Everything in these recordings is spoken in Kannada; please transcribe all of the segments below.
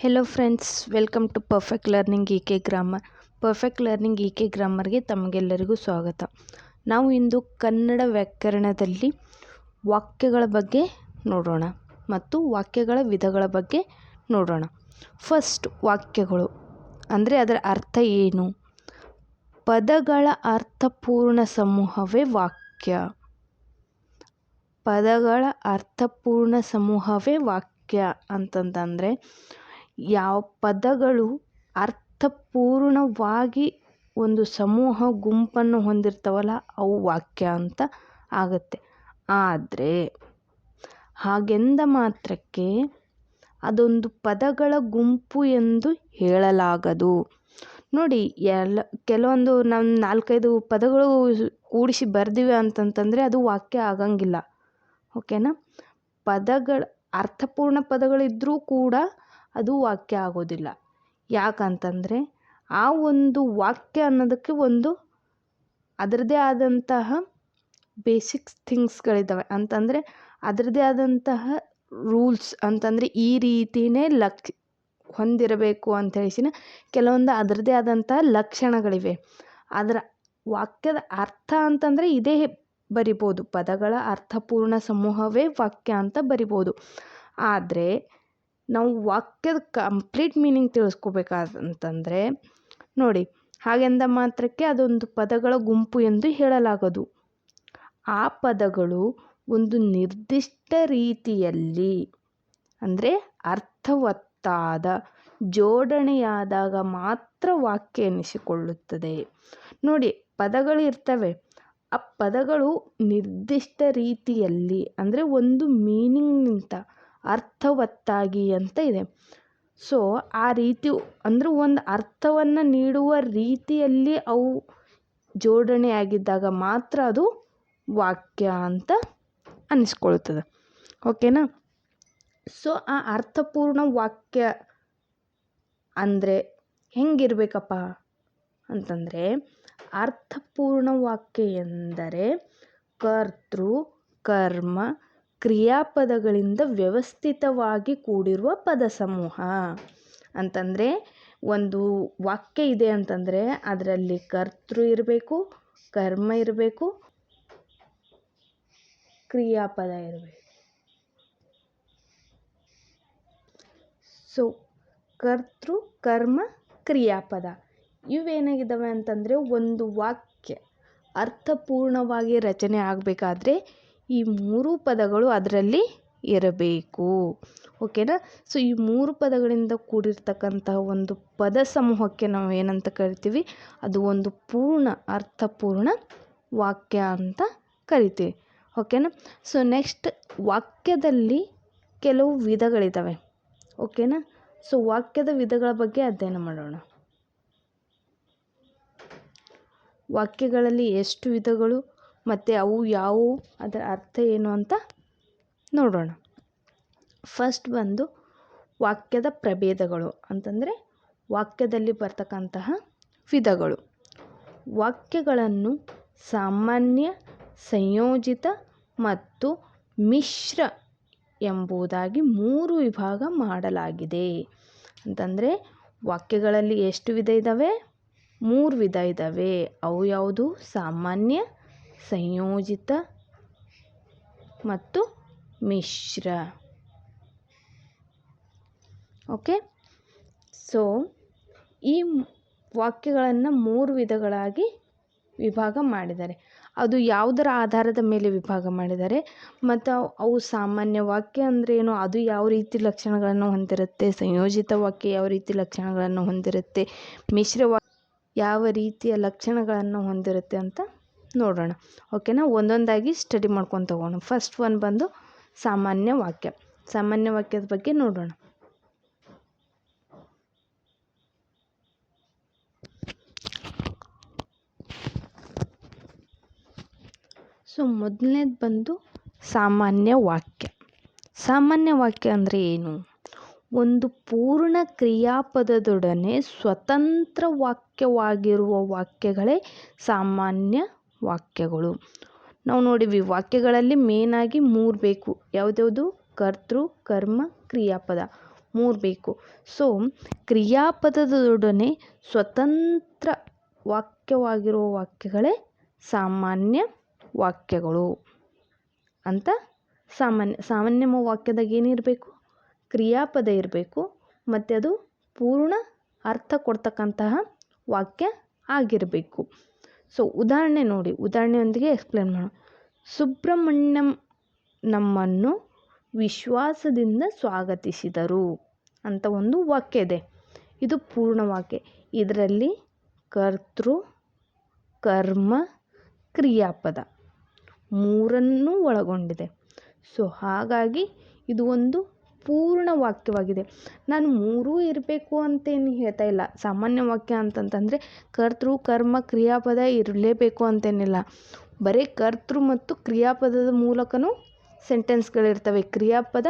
Hello friends welcome to perfect learning E K grammar perfect learning E K ಗ್ರಾಮರ್ಗೆ ತಮಗೆಲ್ಲರಿಗೂ ಸ್ವಾಗತ. ನಾವು ಇಂದು ಕನ್ನಡ ವ್ಯಾಕರಣದಲ್ಲಿ ವಾಕ್ಯಗಳ ಬಗ್ಗೆ ನೋಡೋಣ ಮತ್ತು ವಾಕ್ಯಗಳ ವಿಧಗಳ ಬಗ್ಗೆ ನೋಡೋಣ. ಫಸ್ಟ್ ವಾಕ್ಯಗಳು. ಅಂದರೆ ಅದರ ಅರ್ಥ ಏನು? ಪದಗಳ ಅರ್ಥಪೂರ್ಣ ಸಮೂಹವೇ ವಾಕ್ಯ. ಪದಗಳ ಅರ್ಥಪೂರ್ಣ ಸಮೂಹವೇ ವಾಕ್ಯ ಅಂತಂತಂದರೆ ಯಾವ ಪದಗಳು ಅರ್ಥಪೂರ್ಣವಾಗಿ ಒಂದು ಸಮೂಹ ಗುಂಪನ್ನು ಹೊಂದಿರ್ತವಲ್ಲ, ಅವು ವಾಕ್ಯ ಅಂತ ಆಗುತ್ತೆ. ಆದರೆ, ಹಾಗೆಂದ ಮಾತ್ರಕ್ಕೆ ಅದೊಂದು ಪದಗಳ ಗುಂಪು ಎಂದು ಹೇಳಲಾಗದು. ನೋಡಿ, ಎಲ್ಲ, ಕೆಲವೊಂದು ನಮ್ಮ ನಾಲ್ಕೈದು ಪದಗಳು ಕೂಡಿಸಿ ಬರ್ದಿವೆ ಅಂತಂತಂದರೆ ಅದು ವಾಕ್ಯ ಆಗಂಗಿಲ್ಲ. ಓಕೆನಾ? ಪದಗಳ, ಅರ್ಥಪೂರ್ಣ ಪದಗಳಿದ್ದರೂ ಕೂಡ ಅದು ವಾಕ್ಯ ಆಗೋದಿಲ್ಲ. ಯಾಕಂತಂದರೆ ಆ ಒಂದು ವಾಕ್ಯ ಅನ್ನೋದಕ್ಕೆ ಒಂದು ಅದರದ್ದೇ ಆದಂತಹ ಬೇಸಿಕ್ಸ್ ಥಿಂಗ್ಸ್ಗಳಿದ್ದಾವೆ ಅಂತಂದರೆ ಅದರದ್ದೇ ಆದಂತಹ ರೂಲ್ಸ್ ಅಂತಂದರೆ ಈ ರೀತಿಯೇ ಲಕ್ ಹೊಂದಿರಬೇಕು ಅಂತ ಹೇಳಿಸಿನ ಕೆಲವೊಂದು ಅದರದ್ದೇ ಆದಂತಹ ಲಕ್ಷಣಗಳಿವೆ. ಅದರ ವಾಕ್ಯದ ಅರ್ಥ ಅಂತಂದರೆ ಇದೇ ಬರಿಬೋದು. ಪದಗಳ ಅರ್ಥಪೂರ್ಣ ಸಮೂಹವೇ ವಾಕ್ಯ ಅಂತ ಬರಿಬೋದು. ಆದರೆ ನಾವು ವಾಕ್ಯದ ಕಂಪ್ಲೀಟ್ ಮೀನಿಂಗ್ ತಿಳಿಸ್ಕೋಬೇಕಂತಂದರೆ ನೋಡಿ, ಹಾಗೆಂದ ಮಾತ್ರಕ್ಕೆ ಅದೊಂದು ಪದಗಳ ಗುಂಪು ಎಂದು ಹೇಳಲಾಗದು. ಆ ಪದಗಳು ಒಂದು ನಿರ್ದಿಷ್ಟ ರೀತಿಯಲ್ಲಿ, ಅಂದರೆ ಅರ್ಥವತ್ತಾದ, ಜೋಡಣೆಯಾದಾಗ ಮಾತ್ರ ವಾಕ್ಯ ಎನಿಸಿಕೊಳ್ಳುತ್ತದೆ. ನೋಡಿ ಪದಗಳು ಇರ್ತವೆ ಆ ಪದಗಳು ನಿರ್ದಿಷ್ಟ ರೀತಿಯಲ್ಲಿ, ಅಂದರೆ ಒಂದು ಮೀನಿಂಗ್ನಿಂದ ಅರ್ಥವತ್ತಾಗಿ ಅಂತ ಇದೆ. ಸೊ ಆ ರೀತಿ ಅಂದರೆ ಒಂದು ಅರ್ಥವನ್ನು ನೀಡುವ ರೀತಿಯಲ್ಲಿ ಅವು ಜೋಡಣೆಯಾಗಿದ್ದಾಗ ಮಾತ್ರ ಅದು ವಾಕ್ಯ ಅಂತ ಅನ್ನಿಸ್ಕೊಳ್ತದೆ ಓಕೆನಾ ಸೊ ಆ ಅರ್ಥಪೂರ್ಣ ವಾಕ್ಯ ಅಂದರೆ ಹೆಂಗಿರಬೇಕಪ್ಪ ಅಂತಂದರೆ, ಅರ್ಥಪೂರ್ಣ ವಾಕ್ಯ ಎಂದರೆ ಕರ್ತೃ, ಕರ್ಮ ಕ್ರಿಯಾಪದಗಳಿಂದ ವ್ಯವಸ್ಥಿತವಾಗಿ ಕೂಡಿರುವ ಪದ ಸಮೂಹ ಅಂತಂದರೆ, ಒಂದು ವಾಕ್ಯ ಇದೆ ಅಂತಂದರೆ, ಅದರಲ್ಲಿ ಕರ್ತೃ ಇರಬೇಕು, ಕರ್ಮ ಇರಬೇಕು, ಕ್ರಿಯಾಪದ ಇರಬೇಕು. ಸೊ ಕರ್ತೃ, ಕರ್ಮ, ಕ್ರಿಯಾಪದ ಇವೇನಾಗಿದ್ದಾವೆ ಅಂತಂದರೆ, ಒಂದು ವಾಕ್ಯ ಅರ್ಥಪೂರ್ಣವಾಗಿ ರಚನೆ ಆಗಬೇಕಾದ್ರೆ ಈ ಮೂರು ಪದಗಳು ಅದರಲ್ಲಿ ಇರಬೇಕು. ಓಕೆನಾ? ಸೊ ಈ ಮೂರು ಪದಗಳಿಂದ ಕೂಡಿರ್ತಕ್ಕಂತಹ ಒಂದು ಪದ ಸಮೂಹಕ್ಕೆ ನಾವು ಏನಂತ ಕರಿತೀವಿ? ಅದು ಒಂದು ಪೂರ್ಣ ಅರ್ಥಪೂರ್ಣ ವಾಕ್ಯ ಅಂತ ಕರಿತೀವಿ. ಓಕೆನಾ? ಸೊ ನೆಕ್ಸ್ಟ್ ವಾಕ್ಯದಲ್ಲಿ ಕೆಲವು ವಿಧಗಳಿದ್ದಾವೆ ಓಕೆನಾ? ಸೊ ವಾಕ್ಯದ ವಿಧಗಳ ಬಗ್ಗೆ ಅಧ್ಯಯನ ಮಾಡೋಣ. ವಾಕ್ಯಗಳಲ್ಲಿ ಎಷ್ಟು ವಿಧಗಳು? ಮತ್ತು ಅವು ಯಾವುವು? ಅದರ ಅರ್ಥ ಏನು ಅಂತ ನೋಡೋಣ. ಫಸ್ಟ್ ಬಂದು ವಾಕ್ಯದ ಪ್ರಭೇದಗಳು ಅಂತಂದರೆ ವಾಕ್ಯದಲ್ಲಿ ಬರ್ತಕ್ಕಂತಹ ವಿಧಗಳು. ವಾಕ್ಯಗಳನ್ನು ಸಾಮಾನ್ಯ, ಸಂಯೋಜಿತ ಮತ್ತು ಮಿಶ್ರ ಎಂಬುದಾಗಿ ಮೂರು ವಿಭಾಗ ಮಾಡಲಾಗಿದೆ. ಅಂತಂದರೆ ವಾಕ್ಯಗಳಲ್ಲಿ ಎಷ್ಟು ವಿಧ ಇದ್ದಾವೆ ಮೂರು ವಿಧ ಇದ್ದಾವೆ ಅವು ಯಾವುದು? ಸಾಮಾನ್ಯ ಸಂಯೋಜಿತ ಮತ್ತು ಮಿಶ್ರ. ಓಕೆ? ಸೊ ಈ ವಾಕ್ಯಗಳನ್ನು ಮೂರು ವಿಧಗಳಾಗಿ ವಿಭಾಗ ಮಾಡಿದ್ದಾರೆ. ಅದು ಯಾವುದರ ಆಧಾರದ ಮೇಲೆ ವಿಭಾಗ ಮಾಡಿದ್ದಾರೆ? ಮತ್ತು ಅವು ಸಾಮಾನ್ಯ ವಾಕ್ಯ ಅಂದರೆ ಏನು? ಅದು ಯಾವ ರೀತಿ ಲಕ್ಷಣಗಳನ್ನು ಹೊಂದಿರುತ್ತೆ? ಸಂಯೋಜಿತ ವಾಕ್ಯ ಯಾವ ರೀತಿ ಲಕ್ಷಣಗಳನ್ನು ಹೊಂದಿರುತ್ತೆ? ಮಿಶ್ರ ವಾ ಯಾವ ರೀತಿಯ ಲಕ್ಷಣಗಳನ್ನು ಹೊಂದಿರುತ್ತೆ ಅಂತ ನೋಡೋಣ. ಓಕೆನಾ? ಒಂದೊಂದಾಗಿ ಸ್ಟಡಿ ಮಾಡ್ಕೊಂಡು ಹೋಗೋಣ ಫಸ್ಟ್ ಒನ್ ಬಂದು ಸಾಮಾನ್ಯ ವಾಕ್ಯ. ಸಾಮಾನ್ಯ ವಾಕ್ಯದ ಬಗ್ಗೆ ನೋಡೋಣ. ಸೊ ಮೊದಲನೇದು ಬಂದು ಸಾಮಾನ್ಯ ವಾಕ್ಯ. ಸಾಮಾನ್ಯ ವಾಕ್ಯ ಅಂದರೆ ಏನು? ಒಂದು ಪೂರ್ಣ ಕ್ರಿಯಾಪದದೊಡನೆ ಸ್ವತಂತ್ರ ವಾಕ್ಯವಾಗಿರುವ ವಾಕ್ಯಗಳೇ ಸಾಮಾನ್ಯ ವಾಕ್ಯಗಳು. ನಾವು ನೋಡಿವಿ ವಾಕ್ಯಗಳಲ್ಲಿ ಮೇನಾಗಿ ಮೂರು ಬೇಕು. ಯಾವುದ್ಯಾವುದು? ಕರ್ತೃ, ಕರ್ಮ, ಕ್ರಿಯಾಪದ. ಮೂರು ಬೇಕು. ಸೊ ಕ್ರಿಯಾಪದದೊಡನೆ ಸ್ವತಂತ್ರ ವಾಕ್ಯವಾಗಿರುವ ವಾಕ್ಯಗಳೇ ಸಾಮಾನ್ಯ ವಾಕ್ಯಗಳು ಅಂತ ಸಾಮಾನ್ಯ ಸಾಮಾನ್ಯ ವಾಕ್ಯದಾಗ ಏನಿರಬೇಕು ಕ್ರಿಯಾಪದ ಇರಬೇಕು. ಮತ್ತು ಅದು ಪೂರ್ಣ ಅರ್ಥ ಕೊಡ್ತಕ್ಕಂತಹ ವಾಕ್ಯ ಆಗಿರಬೇಕು. ಸೊ ಉದಾಹರಣೆ ನೋಡಿ. ಉದಾಹರಣೆಯೊಂದಿಗೆ ಎಕ್ಸ್ಪ್ಲೇನ್ ಮಾಡೋಣ. ಸುಬ್ರಹ್ಮಣ್ಯಂ ನಮ್ಮನ್ನು ವಿಶ್ವಾಸದಿಂದ ಸ್ವಾಗತಿಸಿದರು ಅಂತ ಒಂದು ವಾಕ್ಯ ಇದೆ. ಇದು ಪೂರ್ಣ ವಾಕ್ಯ. ಇದರಲ್ಲಿ ಕರ್ತೃ, ಕರ್ಮ, ಕ್ರಿಯಾಪದ ಮೂರನ್ನೂ ಒಳಗೊಂಡಿದೆ. ಸೊ ಹಾಗಾಗಿ ಇದು ಒಂದು ಪೂರ್ಣ ವಾಕ್ಯವಾಗಿದೆ ನಾನು ಮೂರೂ ಇರಬೇಕು ಅಂತೇನು ಹೇಳ್ತಾ ಇಲ್ಲ. ಸಾಮಾನ್ಯ ವಾಕ್ಯ ಅಂತಂತಂದರೆ, ಕರ್ತೃ, ಕರ್ಮ, ಕ್ರಿಯಾಪದ ಇರಲೇಬೇಕು ಅಂತೇನಿಲ್ಲ. ಬರೀ ಕರ್ತೃ ಮತ್ತು ಕ್ರಿಯಾಪದದ ಮೂಲಕವೂ ಸೆಂಟೆನ್ಸ್ಗಳಿರ್ತವೆ. ಕ್ರಿಯಾಪದ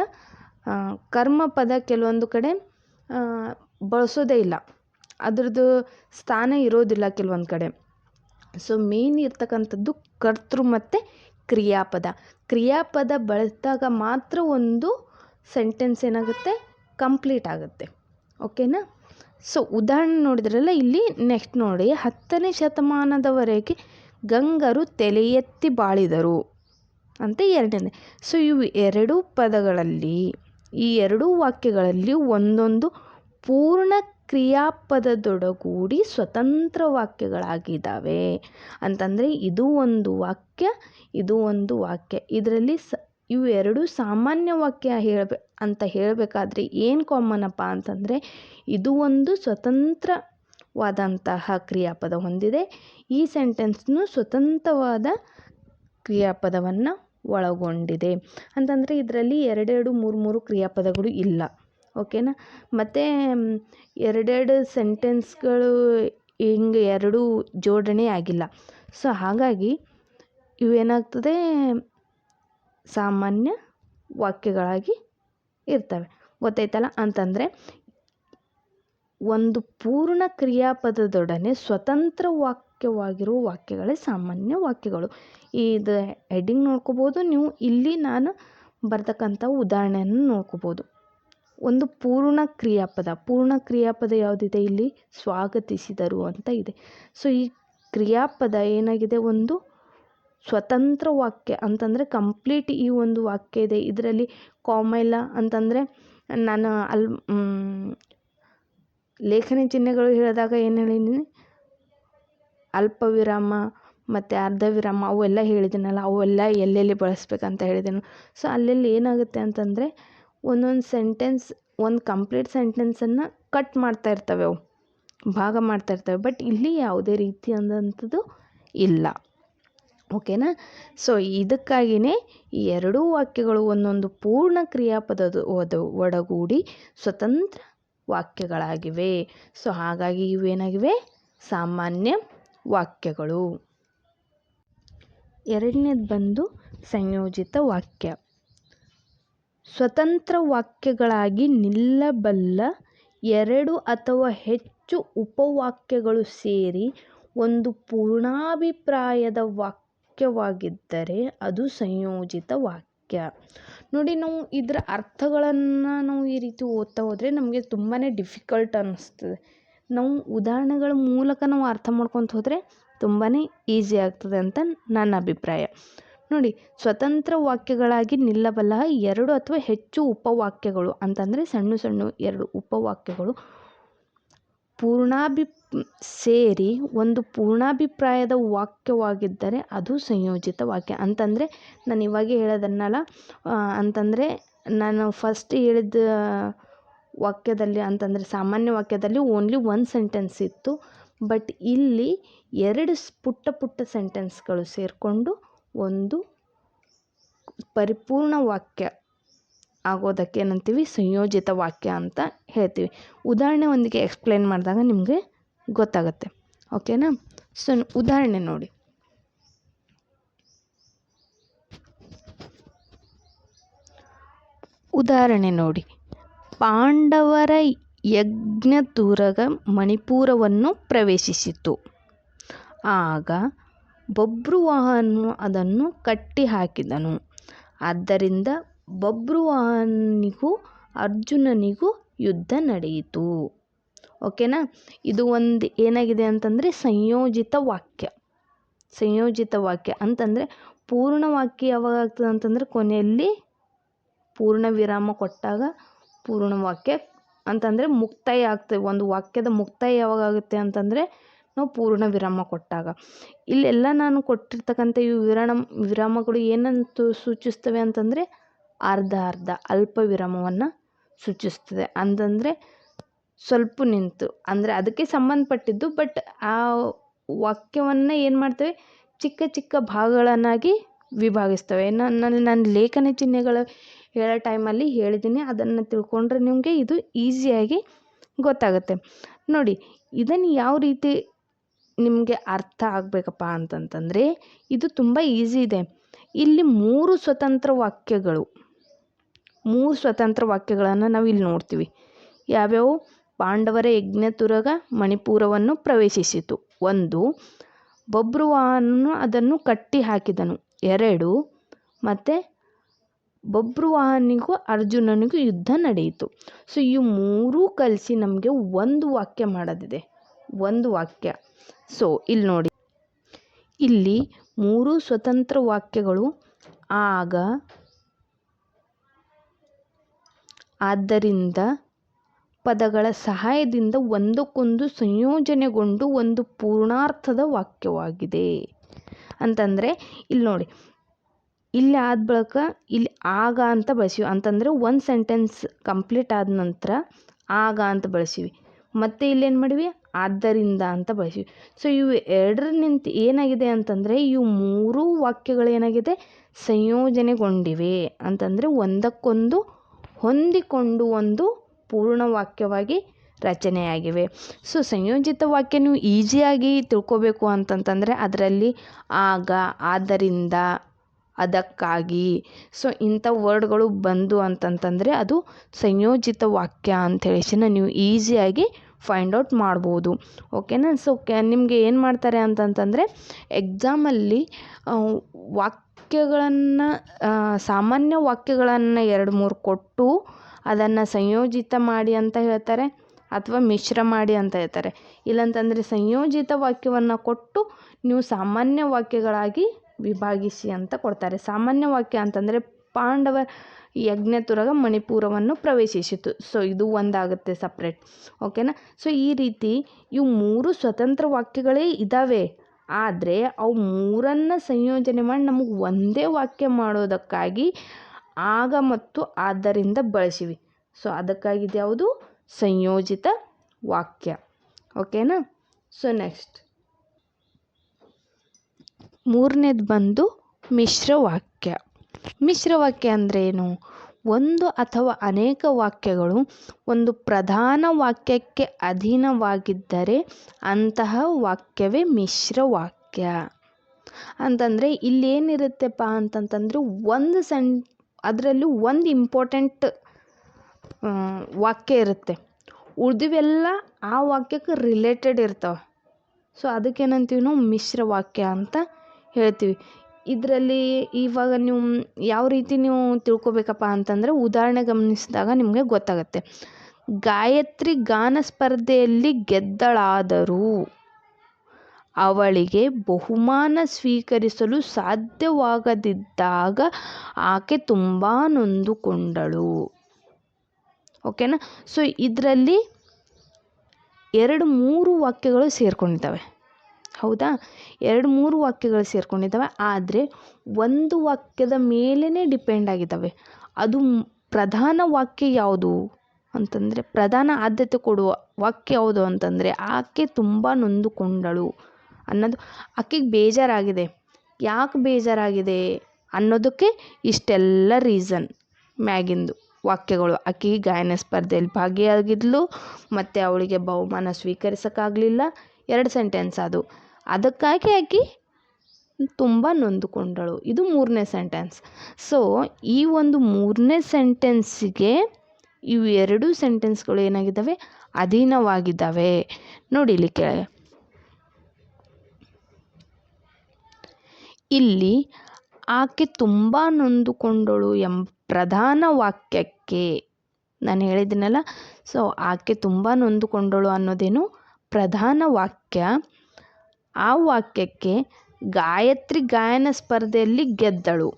ಕರ್ಮ ಪದ ಕೆಲವೊಂದು ಕಡೆ ಬಳಸೋದೇ ಇಲ್ಲ. ಅದರದ್ದು ಸ್ಥಾನ ಇರೋದಿಲ್ಲ ಕೆಲವೊಂದು ಕಡೆ. ಸೊ ಮೇನ್ ಇರ್ತಕ್ಕಂಥದ್ದು ಕರ್ತೃ ಮತ್ತು ಕ್ರಿಯಾಪದ. ಕ್ರಿಯಾಪದ ಬಳಸಿದಾಗ ಮಾತ್ರ ಒಂದು ಸೆಂಟೆನ್ಸ್ ಏನಾಗುತ್ತೆ? ಕಂಪ್ಲೀಟ್ ಆಗುತ್ತೆ. ಓಕೆನಾ? ಸೊ, ಉದಾಹರಣೆ ನೋಡಿದ್ರಲ್ಲ, ಇಲ್ಲಿ ನೆಕ್ಸ್ಟ್ ನೋಡಿ. ಹತ್ತನೇ ಶತಮಾನದವರೆಗೆ ಗಂಗರು ತಲೆ ಎತ್ತಿ ಬಾಳಿದರು ಅಂತ ಎರಡನೇ. ಸೊ, ಇವು ಎರಡೂ ಪದಗಳಲ್ಲಿ, ಈ ಎರಡೂ ವಾಕ್ಯಗಳಲ್ಲಿ ಒಂದೊಂದು ಪೂರ್ಣ ಕ್ರಿಯಾಪದದೊಡಗೂಡಿ ಸ್ವತಂತ್ರ ವಾಕ್ಯಗಳಾಗಿದ್ದಾವೆ. ಅಂತಂದರೆ, ಇದು ಒಂದು ವಾಕ್ಯ, ಇದು ಒಂದು ವಾಕ್ಯ. ಇದರಲ್ಲಿ ಸ ಇವು ಎರಡು ಸಾಮಾನ್ಯ ವಾಕ್ಯ ಹೇಳ್ಬೆ, ಅಂತ ಹೇಳಬೇಕಾದ್ರೆ ಏನು ಕಾಮನಪ್ಪ ಅಂತಂದರೆ ಇದು ಒಂದು ಸ್ವತಂತ್ರವಾದಂತಹ ಕ್ರಿಯಾಪದ ಹೊಂದಿದೆ. ಈ ಸೆಂಟೆನ್ಸ್ನು ಸ್ವತಂತ್ರವಾದ ಕ್ರಿಯಾಪದವನ್ನು ಒಳಗೊಂಡಿದೆ. ಅಂತಂದರೆ ಇದರಲ್ಲಿ ಎರಡೆರಡು, ಮೂರು ಮೂರು ಕ್ರಿಯಾಪದಗಳು ಇಲ್ಲ. ಓಕೆನಾ? ಮತ್ತು ಎರಡೆರಡು ಸೆಂಟೆನ್ಸ್ಗಳು ಹಿಂಗೆ ಎರಡೂ ಜೋಡಣೆ ಆಗಿಲ್ಲ. ಸೊ, ಹಾಗಾಗಿ ಇವೇನಾಗ್ತದೆ? ಸಾಮಾನ್ಯ ವಾಕ್ಯಗಳಾಗಿ ಇರ್ತವೆ. ಗೊತ್ತಾಯ್ತಲ್ಲ? ಅಂತಂದರೆ, ಒಂದು ಪೂರ್ಣ ಕ್ರಿಯಾಪದದೊಡನೆ ಸ್ವತಂತ್ರ ವಾಕ್ಯವಾಗಿರುವ ವಾಕ್ಯಗಳೇ ಸಾಮಾನ್ಯ ವಾಕ್ಯಗಳು. ಇದು ಹೆಡ್ಡಿಂಗ್ ನೋಡ್ಕೋಬೋದು ನೀವು. ಇಲ್ಲಿ ನಾನು ಬರ್ತಕ್ಕಂಥ ಉದಾಹರಣೆಯನ್ನು ನೋಡ್ಕೋಬೋದು. ಒಂದು ಪೂರ್ಣ ಕ್ರಿಯಾಪದ. ಪೂರ್ಣ ಕ್ರಿಯಾಪದ ಯಾವುದಿದೆ ಇಲ್ಲಿ? ಸ್ವಾಗತಿಸಿದರು ಅಂತ ಇದೆ. ಸೊ, ಈ ಕ್ರಿಯಾಪದ ಏನಾಗಿದೆ? ಒಂದು ಸ್ವತಂತ್ರ ವಾಕ್ಯ ಅಂತಂದರೆ ಕಂಪ್ಲೀಟ್ ಈ ಒಂದು ವಾಕ್ಯ ಇದೆ. ಇದರಲ್ಲಿ ಕಾಮ ಇಲ್ಲ ಅಂತಂದರೆ ನಾನು ಅಲ್ಲಿ ಲೇಖನ ಚಿಹ್ನೆಗಳು ಹೇಳಿದಾಗ ಏನು ಹೇಳಿದ್ದೀನಿ ಅಲ್ಪ ವಿರಾಮ ಮತ್ತು ಅರ್ಧ ವಿರಾಮ ಅವೆಲ್ಲ ಹೇಳಿದ್ದೀನಲ್ಲ ಅವೆಲ್ಲ ಎಲ್ಲೆಲ್ಲಿ ಬಳಸ್ಬೇಕಂತ ಹೇಳಿದ್ದೀನಿ ಸೊ ಅಲ್ಲೆಲ್ಲಿ ಏನಾಗುತ್ತೆ ಅಂತಂದರೆ ಒಂದೊಂದು ಸೆಂಟೆನ್ಸ್ ಒಂದು ಕಂಪ್ಲೀಟ್ ಸೆಂಟೆನ್ಸನ್ನು ಕಟ್ ಮಾಡ್ತಾ ಇರ್ತವೆ ಅವು, ಭಾಗ ಮಾಡ್ತಾ ಇರ್ತವೆ. ಬಟ್ ಇಲ್ಲಿ ಯಾವುದೇ ರೀತಿಯಾದಂಥದ್ದು ಇಲ್ಲ. ಓಕೆನಾ? ಸೊ ಇದಕ್ಕಾಗಿಯೇ ಈ ಎರಡೂ ವಾಕ್ಯಗಳು ಒಂದೊಂದು ಪೂರ್ಣ ಕ್ರಿಯಾಪದದ ಒಡಗೂಡಿ ಸ್ವತಂತ್ರ ವಾಕ್ಯಗಳಾಗಿವೆ. ಸೊ ಹಾಗಾಗಿ ಇವೇನಾಗಿವೆ? ಸಾಮಾನ್ಯ ವಾಕ್ಯಗಳು. ಎರಡನೇದು ಬಂದು ಸಂಯೋಜಿತ ವಾಕ್ಯ. ಸ್ವತಂತ್ರ ವಾಕ್ಯಗಳಾಗಿ ನಿಲ್ಲಬಲ್ಲ ಎರಡು ಅಥವಾ ಹೆಚ್ಚು ಉಪವಾಕ್ಯಗಳು ಸೇರಿ ಒಂದು ಪೂರ್ಣಾಭಿಪ್ರಾಯದ ವಾಕ್ಯವಾಗಿದ್ದರೆ ಅದು ಸಂಯೋಜಿತ ವಾಕ್ಯ. ನೋಡಿ, ನಾವು ಇದರ ಅರ್ಥಗಳನ್ನು ನಾವು ಈ ರೀತಿ ಓದ್ತಾ ಹೋದರೆ ನಮಗೆ ತುಂಬಾ ಡಿಫಿಕಲ್ಟ್ ಅನ್ನಿಸ್ತದೆ ನಾವು ಉದಾಹರಣೆಗಳ ಮೂಲಕ ನಾವು ಅರ್ಥ ಮಾಡ್ಕೊತ ಹೋದರೆ ತುಂಬಾ ಈಸಿ ಆಗ್ತದೆ ಅಂತ ನನ್ನ ಅಭಿಪ್ರಾಯ. ನೋಡಿ, ಸ್ವತಂತ್ರ ವಾಕ್ಯಗಳಾಗಿ ನಿಲ್ಲಬಲ್ಲ ಎರಡು ಅಥವಾ ಹೆಚ್ಚು ಉಪವಾಕ್ಯಗಳು ಅಂತಂದರೆ ಸಣ್ಣ ಸಣ್ಣ ಎರಡು ಉಪವಾಕ್ಯಗಳು ಪೂರ್ಣಾಭಿ ಸೇರಿ ಒಂದು ಪೂರ್ಣಾಭಿಪ್ರಾಯದ ವಾಕ್ಯವಾಗಿದ್ದರೆ ಅದು ಸಂಯೋಜಿತ ವಾಕ್ಯ. ಅಂತಂದರೆ ನಾನು ಇವಾಗ ಹೇಳೋದನ್ನಲ್ಲ ಅಂತಂದರೆ ನಾನು ಫಸ್ಟ್ ಹೇಳಿದ ವಾಕ್ಯದಲ್ಲಿ, ಅಂತಂದರೆ ಸಾಮಾನ್ಯ ವಾಕ್ಯದಲ್ಲಿ ಓನ್ಲಿ ಒಂದು ಸೆಂಟೆನ್ಸ್ ಇತ್ತು. ಬಟ್ ಇಲ್ಲಿ ಎರಡು ಪುಟ್ಟ ಪುಟ್ಟ ಸೆಂಟೆನ್ಸ್ಗಳು ಸೇರಿಕೊಂಡು ಒಂದು ಪರಿಪೂರ್ಣ ವಾಕ್ಯ ಆಗೋದಕ್ಕೆ ಏನಂತೀವಿ ಸಂಯೋಜಿತ ವಾಕ್ಯ ಅಂತ ಹೇಳ್ತೀವಿ. ಉದಾಹರಣೆ ಒಂದಿಗೆ ಎಕ್ಸ್ಪ್ಲೇನ್ ಮಾಡಿದಾಗ ನಿಮಗೆ ಗೊತ್ತಾಗುತ್ತೆ. ಓಕೆನಾ ಸೊ ಉದಾಹರಣೆ ನೋಡಿ. ಉದಾಹರಣೆ ನೋಡಿ. ಪಾಂಡವರ ಯಜ್ಞತುರಗ ಮಣಿಪುರವನ್ನು ಪ್ರವೇಶಿಸಿತು. ಆಗ ಬಬ್ರುವಾಹನು ಅದನ್ನು ಕಟ್ಟಿ ಹಾಕಿದನು ಆದ್ದರಿಂದ ಬಬ್ರುವಾಹನಿಗೂ ಅರ್ಜುನನಿಗೂ ಯುದ್ಧ ನಡೆಯಿತು. ಓಕೆನಾ? ಇದು ಒಂದು ಏನಾಗಿದೆ ಅಂತಂದರೆ ಸಂಯೋಜಿತ ವಾಕ್ಯ. ಸಂಯೋಜಿತ ವಾಕ್ಯ ಅಂತಂದರೆ ಪೂರ್ಣ ವಾಕ್ಯ ಯಾವಾಗ ಆಗ್ತದೆ ಅಂತಂದರೆ ಕೊನೆಯಲ್ಲಿ ಪೂರ್ಣ ವಿರಾಮ ಕೊಟ್ಟಾಗ ಪೂರ್ಣ ವಾಕ್ಯ ಅಂತಂದರೆ ಮುಕ್ತಾಯ ಆಗ್ತದೆ. ಒಂದು ವಾಕ್ಯದ ಮುಕ್ತಾಯ ಯಾವಾಗ ಆಗುತ್ತೆ ಅಂತಂದರೆ ನಾವು ಪೂರ್ಣ ವಿರಾಮ ಕೊಟ್ಟಾಗ. ಇಲ್ಲೆಲ್ಲ ನಾನು ಕೊಟ್ಟಿರ್ತಕ್ಕಂಥ ಇವು ವಿರಾಮ ವಿರಾಮಗಳು ಏನಂತ ಸೂಚಿಸ್ತವೆ ಅಂತಂದರೆ ಅರ್ಧ ಅರ್ಧ ಅಲ್ಪ ವಿರಾಮವನ್ನು ಸೂಚಿಸ್ತದೆ. ಅಂತಂದರೆ ಸ್ವಲ್ಪ ನಿಂತು, ಅಂದರೆ ಅದಕ್ಕೆ ಸಂಬಂಧಪಟ್ಟಿದ್ದು ಬಟ್ ಆ ವಾಕ್ಯವನ್ನು ಏನು ಮಾಡ್ತೇವೆ? ಚಿಕ್ಕ ಚಿಕ್ಕ ಭಾಗಗಳನ್ನಾಗಿ ವಿಭಾಗಿಸ್ತವೆ. ನಾನು ನನ್ನ ಲೇಖನ ಚಿಹ್ನೆಗಳು ಹೇಳೋ ಟೈಮಲ್ಲಿ ಹೇಳಿದ್ದೀನಿ ಅದನ್ನು ತಿಳ್ಕೊಂಡ್ರೆ ನಿಮಗೆ ಇದು ಈಸಿಯಾಗಿ ಗೊತ್ತಾಗುತ್ತೆ. ನೋಡಿ ಇದನ್ನು ಯಾವ ರೀತಿ ನಿಮಗೆ ಅರ್ಥ ಆಗಬೇಕಪ್ಪ ಅಂತಂತಂದರೆ, ಇದು ತುಂಬ ಈಸಿ ಇದೆ. ಇಲ್ಲಿ ಮೂರು ಸ್ವತಂತ್ರ ವಾಕ್ಯಗಳು. ಮೂರು ಸ್ವತಂತ್ರ ವಾಕ್ಯಗಳನ್ನು ನಾವು ಇಲ್ಲಿ ನೋಡ್ತೀವಿ. ಯಾವ್ಯಾವು? ಪಾಂಡವರ ಯಜ್ಞತುರಗ ಮಣಿಪುರವನ್ನು ಪ್ರವೇಶಿಸಿತು. ಒಂದು ಬಬ್ರುವಾಹನನು ಅದನ್ನು ಕಟ್ಟಿ ಹಾಕಿದನು. ಎರಡು, ಮತ್ತು ಬಬ್ರುವಾಹನಿಗೂ ಅರ್ಜುನನಿಗೂ ಯುದ್ಧ ನಡೆಯಿತು. ಸೊ, ಈ ಮೂರೂ ಕಲಿಸಿ ನಮಗೆ ಒಂದು ವಾಕ್ಯ ಮಾಡೋದಿದೆ. ಒಂದು ವಾಕ್ಯ. ಸೊ, ಇಲ್ಲಿ ನೋಡಿ. ಇಲ್ಲಿ ಮೂರು ಸ್ವತಂತ್ರ ವಾಕ್ಯಗಳು ಆಗ ಆದ್ದರಿಂದ ಪದಗಳ ಸಹಾಯದಿಂದ ಒಂದಕ್ಕೊಂದು ಸಂಯೋಜನೆಗೊಂಡು ಒಂದು ಪೂರ್ಣಾರ್ಥದ ವಾಕ್ಯವಾಗಿದೆ. ಅಂತಂದರೆ ಇಲ್ಲಿ ನೋಡಿ, ಇಲ್ಲಿ ಆದ ಬಳಿಕ ಇಲ್ಲಿ ಆಗ ಅಂತ ಬಳಸಿವಿ. ಅಂತಂದರೆ ಒಂದು ಸೆಂಟೆನ್ಸ್ ಕಂಪ್ಲೀಟ್ ಆದ ನಂತರ ಆಗ ಅಂತ ಬಳಸೀವಿ. ಮತ್ತು ಇಲ್ಲೇನು ಮಾಡಿವಿ? ಆದ್ದರಿಂದ ಅಂತ ಬಳಸೀವಿ. ಸೊ ಇವು ಎರಡರ ನಿಂತು ಏನಾಗಿದೆ ಅಂತಂದರೆ ಇವು ಮೂರೂ ವಾಕ್ಯಗಳೇನಾಗಿದೆ? ಸಂಯೋಜನೆಗೊಂಡಿವೆ. ಅಂತಂದರೆ ಒಂದಕ್ಕೊಂದು ಹೊಂದಿಕೊಂಡು ಒಂದು ಪೂರ್ಣ ವಾಕ್ಯವಾಗಿ ರಚನೆಯಾಗಿವೆ. ಸೊ, ಸಂಯೋಜಿತ ವಾಕ್ಯ ನೀವು ಈಸಿಯಾಗಿ ತಿಳ್ಕೊಬೇಕು ಅಂತಂತಂದರೆ ಅದರಲ್ಲಿ ಆಗ, ಆದ್ದರಿಂದ, ಅದಕ್ಕಾಗಿ. ಸೊ, ಇಂಥ ವರ್ಡ್ಗಳು ಬಂದು ಅಂತಂತಂದರೆ ಅದು ಸಂಯೋಜಿತ ವಾಕ್ಯ ಅಂಥೇಳಿಸಿನ ನೀವು ಈಸಿಯಾಗಿ ಫೈಂಡ್ ಔಟ್ ಮಾಡ್ಬೋದು. ಓಕೆನಾ? ಸೊ ನಿಮಗೆ ಏನು ಮಾಡ್ತಾರೆ ಅಂತಂತಂದರೆ ಎಕ್ಸಾಮಲ್ಲಿ ವಾಕ್ಯಗಳನ್ನು ಸಾಮಾನ್ಯ ವಾಕ್ಯಗಳನ್ನು ಎರಡು ಮೂರು ಕೊಟ್ಟು ಅದನ್ನು ಸಂಯೋಜಿತ ಮಾಡಿ ಅಂತ ಹೇಳ್ತಾರೆ ಅಥವಾ ಮಿಶ್ರ ಮಾಡಿ ಅಂತ ಹೇಳ್ತಾರೆ. ಇಲ್ಲಂತಂದರೆ ಸಂಯೋಜಿತ ವಾಕ್ಯವನ್ನು ಕೊಟ್ಟು ನೀವು ಸಾಮಾನ್ಯ ವಾಕ್ಯಗಳಾಗಿ ವಿಭಾಗಿಸಿ ಅಂತ ಕೊಡ್ತಾರೆ. ಸಾಮಾನ್ಯ ವಾಕ್ಯ ಅಂತಂದರೆ ಪಾಂಡವ ಯಜ್ಞತುರಗ ಮಣಿಪುರವನ್ನು ಪ್ರವೇಶಿಸಿತು. ಸೊ ಇದು ಒಂದಾಗುತ್ತೆ ಸಪ್ರೇಟ್ ಓಕೆನಾ ಸೊ ಈ ರೀತಿ ಇವು ಮೂರು ಸ್ವತಂತ್ರ ವಾಕ್ಯಗಳೇ ಇದ್ದಾವೆ ಆದರೆ ಅವು ಮೂರನ್ನು ಸಂಯೋಜನೆ ಮಾಡಿ ನಮಗೆ ಒಂದೇ ವಾಕ್ಯ ಮಾಡೋದಕ್ಕಾಗಿ ಆಗ ಮತ್ತು ಆದ್ದರಿಂದ ಬಳಸಿವಿ. ಸೊ ಅದಕ್ಕಾಗಿ ಯಾವುದು ಸಂಯೋಜಿತ ವಾಕ್ಯ. ಓಕೆನಾ ಸೊ ನೆಕ್ಸ್ಟ್ ಮೂರನೇದು ಬಂದು ಮಿಶ್ರ ವಾಕ್ಯ. ಮಿಶ್ರ ವಾಕ್ಯ ಅಂದರೆ ಏನು ಒಂದು ಅಥವಾ ಅನೇಕ ವಾಕ್ಯಗಳು ಒಂದು ಪ್ರಧಾನ ವಾಕ್ಯಕ್ಕೆ ಅಧೀನವಾಗಿದ್ದರೆ ಅಂತಹ ವಾಕ್ಯವೇ ಮಿಶ್ರ ವಾಕ್ಯ. ಅಂತಂದರೆ ಇಲ್ಲೇನಿರುತ್ತೆಪ್ಪ ಅಂತಂತಂದರೆ ಒಂದು ಸೆನ್ ಅದರಲ್ಲೂ ಒಂದು ಇಂಪಾರ್ಟೆಂಟ್ ವಾಕ್ಯ ಇರುತ್ತೆ. ಉಳಿದಿವೆಲ್ಲ ಆ ವಾಕ್ಯಕ್ಕೆ ರಿಲೇಟೆಡ್ ಇರ್ತವೆ. ಸೊ ಅದಕ್ಕೇನಂತೀವಿ ನಾವು ಮಿಶ್ರ ವಾಕ್ಯ ಅಂತ ಹೇಳ್ತೀವಿ. ಇದರಲ್ಲಿ ಇವಾಗ ನೀವು ಯಾವ ರೀತಿ ನೀವು ತಿಳ್ಕೊಬೇಕಪ್ಪ ಅಂತಂದರೆ ಉದಾಹರಣೆ ಗಮನಿಸಿದಾಗ ನಿಮಗೆ ಗೊತ್ತಾಗುತ್ತೆ. ಗಾಯತ್ರಿ ಗಾನ ಸ್ಪರ್ಧೆಯಲ್ಲಿ ಗೆದ್ದಳಾದರೂ ಅವಳಿಗೆ ಬಹುಮಾನ ಸ್ವೀಕರಿಸಲು ಸಾಧ್ಯವಾಗದಿದ್ದಾಗ ಆಕೆ ತುಂಬ ನೊಂದುಕೊಂಡಳು. ಓಕೆನಾ? ಸೊ ಇದರಲ್ಲಿ ಎರಡು ಮೂರು ವಾಕ್ಯಗಳು ಸೇರ್ಕೊಂಡಿದ್ದಾವೆ. ಹೌದಾ? ಎರಡು ಮೂರು ವಾಕ್ಯಗಳು ಸೇರ್ಕೊಂಡಿದ್ದಾವೆ. ಆದರೆ ಒಂದು ವಾಕ್ಯದ ಮೇಲೇ ಡಿಪೆಂಡ್ ಆಗಿದ್ದಾವೆ. ಅದು ಪ್ರಧಾನ ವಾಕ್ಯ ಯಾವುದು ಅಂತಂದರೆ, ಪ್ರಧಾನ ಆದ್ಯತೆ ಕೊಡುವ ವಾಕ್ಯ ಯಾವುದು ಅಂತಂದರೆ, ಆಕೆ ತುಂಬ ನೊಂದುಕೊಂಡಳು ಅನ್ನೋದು. ಆಕೆಗೆ ಬೇಜಾರಾಗಿದೆ. ಯಾಕೆ ಬೇಜಾರಾಗಿದೆ ಅನ್ನೋದಕ್ಕೆ ಇಷ್ಟೆಲ್ಲ ರೀಸನ್ ಮ್ಯಾಗಿಂದು ವಾಕ್ಯಗಳು. ಆಕೆ ಗಾಯನ ಸ್ಪರ್ಧೆಯಲ್ಲಿ ಭಾಗಿಯಾಗಿದ್ಲು, ಮತ್ತು ಅವಳಿಗೆ ಬಹುಮಾನ ಸ್ವೀಕರಿಸೋಕ್ಕಾಗಲಿಲ್ಲ. ಎರಡು ಸೆಂಟೆನ್ಸ್ ಅದು. ಅದಕ್ಕಾಗಿ ಆಕೆ ತುಂಬ ನೊಂದುಕೊಂಡಳು. ಇದು ಮೂರನೇ ಸೆಂಟೆನ್ಸ್ ಸೊ ಈ ಒಂದು ಮೂರನೇ ಸೆಂಟೆನ್ಸಿಗೆ ಇವು ಎರಡು ಸೆಂಟೆನ್ಸ್ಗಳು ಏನಾಗಿದ್ದಾವೆ? ಅಧೀನವಾಗಿದ್ದಾವೆ. ನೋಡಿ ಇಲ್ಲಿ ಕೆಳಗೆ ಇಲ್ಲಿ ಆಕೆ ತುಂಬ ನೊಂದುಕೊಂಡಳು ಎಂಬ ಪ್ರಧಾನ ವಾಕ್ಯಕ್ಕೆ. ನಾನು ಹೇಳಿದ್ದೀನಲ್ಲ. ಸೊ ಆಕೆ ತುಂಬ ನೊಂದುಕೊಂಡಳು ಅನ್ನೋದೇನು? ಪ್ರಧಾನ ವಾಕ್ಯ. ಆ ವಾಕ್ಯಕ್ಕೆ ಗಾಯತ್ರಿ ಗಾಯನ ಸ್ಪರ್ಧೆಯಲ್ಲಿ ಗೆದ್ದಳು.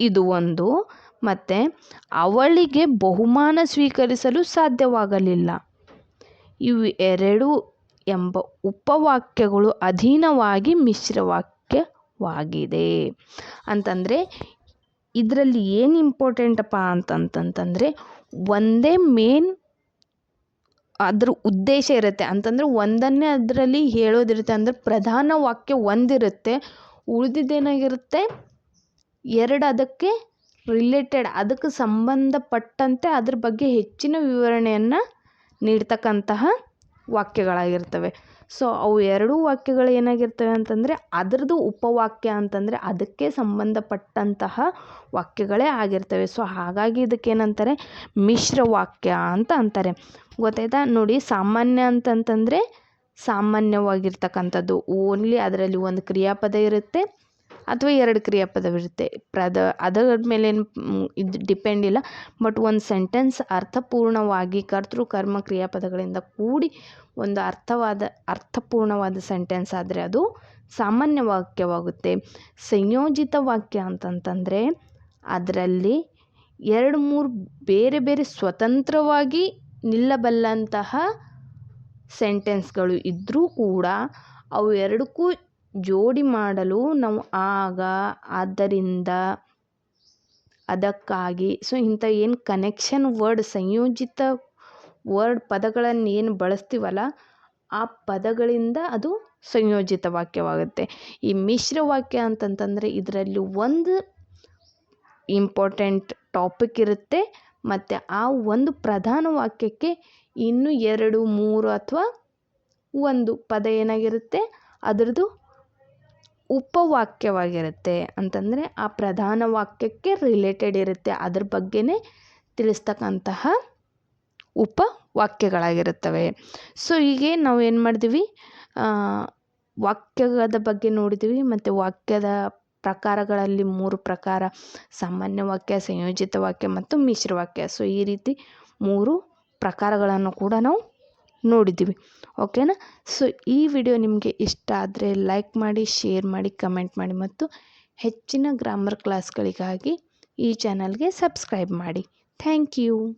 ಇದು ಒಂದು. ಮತ್ತು ಅವಳಿಗೆ ಬಹುಮಾನ ಸ್ವೀಕರಿಸಲು ಸಾಧ್ಯವಾಗಲಿಲ್ಲ. ಇವು ಎರಡು ಎಂಬ ಉಪವಾಕ್ಯಗಳು ಅಧೀನವಾಗಿ ಮಿಶ್ರವಾಕ್ಯವಾಗಿದೆ. ಅಂತಂದರೆ ಇದರಲ್ಲಿ ಏನು ಇಂಪಾರ್ಟೆಂಟಪ್ಪ ಅಂತಂತಂತಂದರೆ ಒಂದೇ ಮೇನ್ ಅದ್ರ ಉದ್ದೇಶ ಇರುತ್ತೆ. ಅಂತಂದರೆ ಒಂದನ್ನೇ ಅದರಲ್ಲಿ ಹೇಳೋದಿರುತ್ತೆ. ಅಂದರೆ ಪ್ರಧಾನ ವಾಕ್ಯ ಒಂದಿರುತ್ತೆ. ಉಳಿದಿದ್ದೇನಾಗಿರುತ್ತೆ? ಎರಡು ಅದಕ್ಕೆ ರಿಲೇಟೆಡ್ ಅದಕ್ಕೆ ಸಂಬಂಧಪಟ್ಟಂತೆ ಅದ್ರ ಬಗ್ಗೆ ಹೆಚ್ಚಿನ ವಿವರಣೆಯನ್ನು ನೀಡ್ತಕ್ಕಂತಹ ವಾಕ್ಯಗಳಾಗಿರ್ತವೆ. ಸೊ ಅವು ಎರಡೂ ವಾಕ್ಯಗಳು ಏನಾಗಿರ್ತವೆ ಅಂತಂದರೆ ಅದರದ್ದು ಉಪವಾಕ್ಯ ಅಂತಂದರೆ ಅದಕ್ಕೆ ಸಂಬಂಧಪಟ್ಟಂತಹ ವಾಕ್ಯಗಳೇ ಆಗಿರ್ತವೆ. ಸೊ ಹಾಗಾಗಿ ಇದಕ್ಕೇನಂತಾರೆ? ಮಿಶ್ರ ವಾಕ್ಯ ಅಂತ ಅಂತಾರೆ. ಗೊತ್ತಾಯ್ತಾ? ನೋಡಿ ಸಾಮಾನ್ಯ ಅಂತಂತಂದರೆ ಸಾಮಾನ್ಯವಾಗಿರ್ತಕ್ಕಂಥದ್ದು. ಓನ್ಲಿ ಅದರಲ್ಲಿ ಒಂದು ಕ್ರಿಯಾಪದ ಇರುತ್ತೆ. ಅಥವಾ ಎರಡು ಕ್ರಿಯಾಪದವಿರುತ್ತೆ. ಪ್ರದ ಅದರ ಮೇಲೇನು ಇದು ಡಿಪೆಂಡ್ ಇಲ್ಲ. ಬಟ್ ಒಂದು ಸೆಂಟೆನ್ಸ್ ಅರ್ಥಪೂರ್ಣವಾಗಿ ಕರ್ತೃ, ಕರ್ಮ, ಕ್ರಿಯಾಪದಗಳಿಂದ ಕೂಡಿ ಒಂದು ಅರ್ಥವಾದ, ಅರ್ಥಪೂರ್ಣವಾದ ಸೆಂಟೆನ್ಸ್ ಆದರೆ ಅದು ಸಾಮಾನ್ಯ ವಾಕ್ಯವಾಗುತ್ತೆ. ಸಂಯೋಜಿತ ವಾಕ್ಯ ಅಂತಂತಂದರೆ ಅದರಲ್ಲಿ ಎರಡು, ಮೂರು ಬೇರೆ ಬೇರೆ ಸ್ವತಂತ್ರವಾಗಿ ನಿಲ್ಲಬಲ್ಲಂತಹ ಸೆಂಟೆನ್ಸ್ಗಳು ಇದ್ದರೂ ಕೂಡ ಅವು ಎರಡಕ್ಕೂ ಜೋಡಿ ಮಾಡಲು ನಾವು ಆಗ, ಆದ್ದರಿಂದ ಅದಕ್ಕಾಗಿ. ಸೊ, ಇಂಥ ಏನು ಕನೆಕ್ಷನ್ ವರ್ಡ್ ಸಂಯೋಜಿತ ವರ್ಡ್ ಪದಗಳನ್ನು ಏನು ಬಳಸ್ತೀವಲ್ಲ, ಆ ಪದಗಳಿಂದ ಅದು ಸಂಯೋಜಿತ ವಾಕ್ಯವಾಗುತ್ತೆ. ಈ ಮಿಶ್ರ ವಾಕ್ಯ ಅಂತಂತಂದರೆ ಇದರಲ್ಲಿ ಒಂದು ಇಂಪಾರ್ಟೆಂಟ್ ಟಾಪಿಕ್ ಇರುತ್ತೆ, ಮತ್ತು ಆ ಒಂದು ಪ್ರಧಾನ ವಾಕ್ಯಕ್ಕೆ ಇನ್ನೂ ಎರಡು, ಮೂರು ಅಥವಾ ಒಂದು ಪದ ಏನಾಗಿರುತ್ತೆ, ಅದರದ್ದು ಉಪವಾಕ್ಯವಾಗಿರುತ್ತೆ ಅಂತಂದರೆ ಆ ಪ್ರಧಾನ ವಾಕ್ಯಕ್ಕೆ ರಿಲೇಟೆಡ್ ಇರುತ್ತೆ. ಅದ್ರ ಬಗ್ಗೆನೇ ತಿಳಿಸ್ತಕ್ಕಂತಹ ಉಪವಾಕ್ಯಗಳಾಗಿರುತ್ತವೆ. ಸೊ ಹೀಗೆ ನಾವು ಏನು ಮಾಡಿದ್ವಿ ವಾಕ್ಯದ ಬಗ್ಗೆ ನೋಡಿದ್ವಿ ಮತ್ತು ವಾಕ್ಯದ ಪ್ರಕಾರಗಳಲ್ಲಿ ಮೂರು ಪ್ರಕಾರ. ಸಾಮಾನ್ಯ ವಾಕ್ಯ, ಸಂಯೋಜಿತ ವಾಕ್ಯ ಮತ್ತು ಮಿಶ್ರ ವಾಕ್ಯ. ಸೊ ಈ ರೀತಿ ಮೂರು ಪ್ರಕಾರಗಳನ್ನು ಕೂಡ ನಾವು ನೋಡಿದ್ದೀವಿ. ಓಕೆನಾ? ಸೊ, ಈ ವಿಡಿಯೋ ನಿಮಗೆ ಇಷ್ಟ ಆದರೆ ಲೈಕ್ ಮಾಡಿ, ಶೇರ್ ಮಾಡಿ, ಕಮೆಂಟ್ ಮಾಡಿ ಮತ್ತು ಹೆಚ್ಚಿನ ಗ್ರಾಮರ್ ಕ್ಲಾಸ್ಗಳಿಗಾಗಿ ಈ ಚಾನಲ್ಗೆ ಸಬ್ಸ್ಕ್ರೈಬ್ ಮಾಡಿ. Thank you.